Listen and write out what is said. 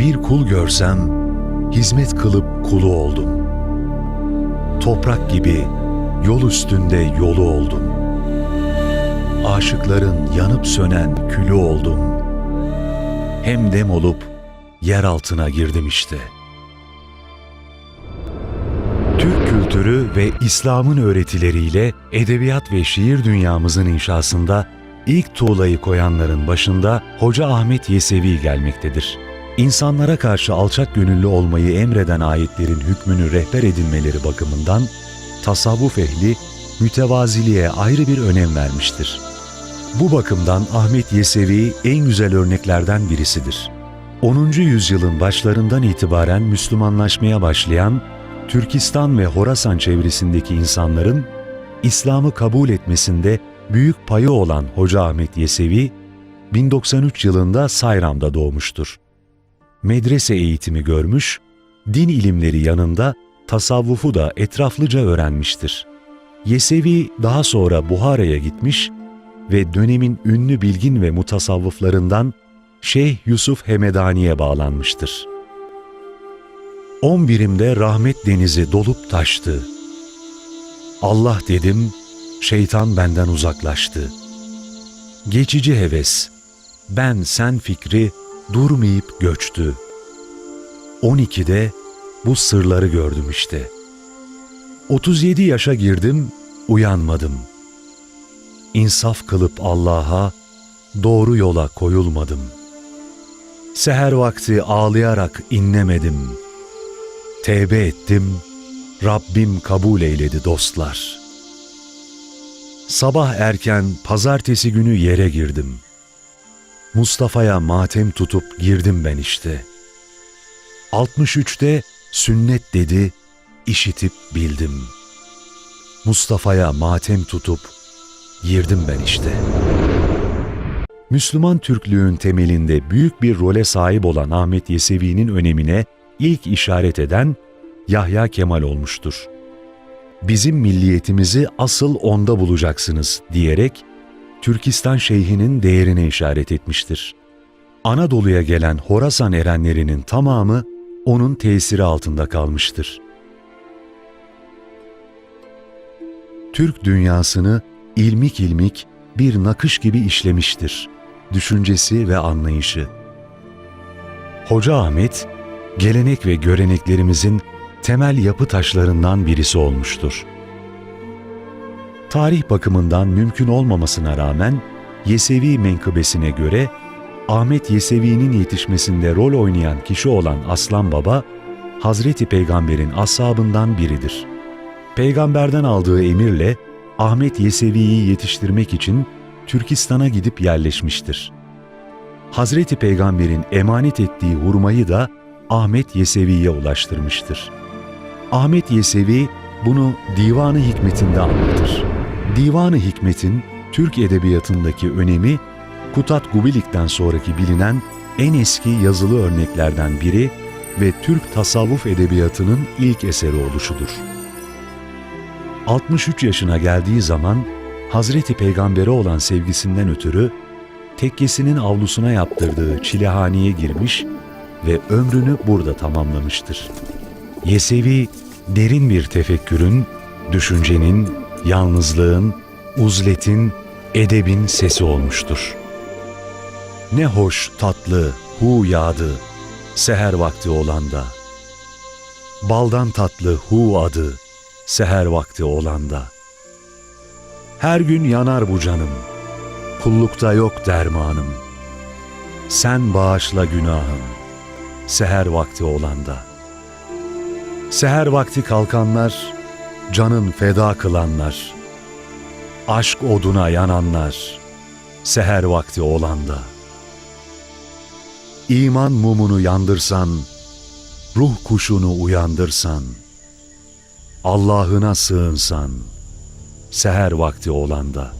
Bir kul görsem, hizmet kılıp kulu oldum. Toprak gibi yol üstünde yolu oldum. Aşıkların yanıp sönen külü oldum. Hem dem olup yer altına girdim işte. Türk kültürü ve İslam'ın öğretileriyle edebiyat ve şiir dünyamızın inşasında ilk tuğlayı koyanların başında Hoca Ahmet Yesevi gelmektedir. İnsanlara karşı alçak gönüllü olmayı emreden ayetlerin hükmünü rehber edinmeleri bakımından tasavvuf ehli mütevaziliğe ayrı bir önem vermiştir. Bu bakımdan Ahmet Yesevi en güzel örneklerden birisidir. 10. yüzyılın başlarından itibaren Müslümanlaşmaya başlayan Türkistan ve Horasan çevresindeki insanların İslam'ı kabul etmesinde büyük payı olan Hoca Ahmet Yesevi, 1093 yılında Sayram'da doğmuştur. Medrese eğitimi görmüş, din ilimleri yanında tasavvufu da etraflıca öğrenmiştir. Yesevi daha sonra Buhara'ya gitmiş ve dönemin ünlü bilgin ve mutasavvıflarından Şeyh Yusuf Hemedani'ye bağlanmıştır. On birimde rahmet denizi dolup taştı. Allah dedim, şeytan benden uzaklaştı. Geçici heves, ben sen fikri durmayıp göçtü. 12'de bu sırları gördüm işte. 37 yaşa girdim, uyanmadım. İnsaf kılıp Allah'a, doğru yola koyulmadım. Seher vakti ağlayarak inlemedim. Tevbe ettim, Rabbim kabul eyledi dostlar. Sabah erken pazartesi günü yere girdim. Mustafa'ya matem tutup girdim ben işte. 63'te sünnet dedi, işitip bildim. Mustafa'ya matem tutup girdim ben işte. Müslüman Türklüğün temelinde büyük bir role sahip olan Ahmet Yesevi'nin önemine ilk işaret eden Yahya Kemal olmuştur. Bizim milliyetimizi asıl onda bulacaksınız diyerek Türkistan şeyhinin değerine işaret etmiştir. Anadolu'ya gelen Horasan erenlerinin tamamı onun tesiri altında kalmıştır. Türk dünyasını ilmik ilmik bir nakış gibi işlemiştir. Düşüncesi ve anlayışı. Hoca Ahmet, gelenek ve göreneklerimizin temel yapı taşlarından birisi olmuştur. Tarih bakımından mümkün olmamasına rağmen Yesevi menkıbesine göre Ahmet Yesevi'nin yetişmesinde rol oynayan kişi olan Aslan Baba, Hazreti Peygamber'in ashabından biridir. Peygamberden aldığı emirle Ahmet Yesevi'yi yetiştirmek için Türkistan'a gidip yerleşmiştir. Hazreti Peygamber'in emanet ettiği hurmayı da Ahmet Yesevi'ye ulaştırmıştır. Ahmet Yesevi bunu Divanı Hikmet'inde anlatır. Divanı Hikmet'in Türk edebiyatındaki önemi Kutat Gubilik'ten sonraki bilinen en eski yazılı örneklerden biri ve Türk tasavvuf edebiyatının ilk eseri oluşudur. 63 yaşına geldiği zaman Hazreti Peygamber'e olan sevgisinden ötürü tekkesinin avlusuna yaptırdığı çilehaneye girmiş ve ömrünü burada tamamlamıştır. Yesevi derin bir tefekkürün, düşüncenin, yalnızlığın, uzletin, edebin sesi olmuştur. Ne hoş tatlı hu yağdı seher vakti olanda. Baldan tatlı hu adı seher vakti olanda. Her gün yanar bu canım, kullukta yok dermanım. Sen bağışla günahım, seher vakti olanda. Seher vakti kalkanlar, canın feda kılanlar, aşk oduna yananlar, seher vakti olanda. İman mumunu yandırsan, ruh kuşunu uyandırsan, Allah'ına sığınsan, seher vakti olanda.''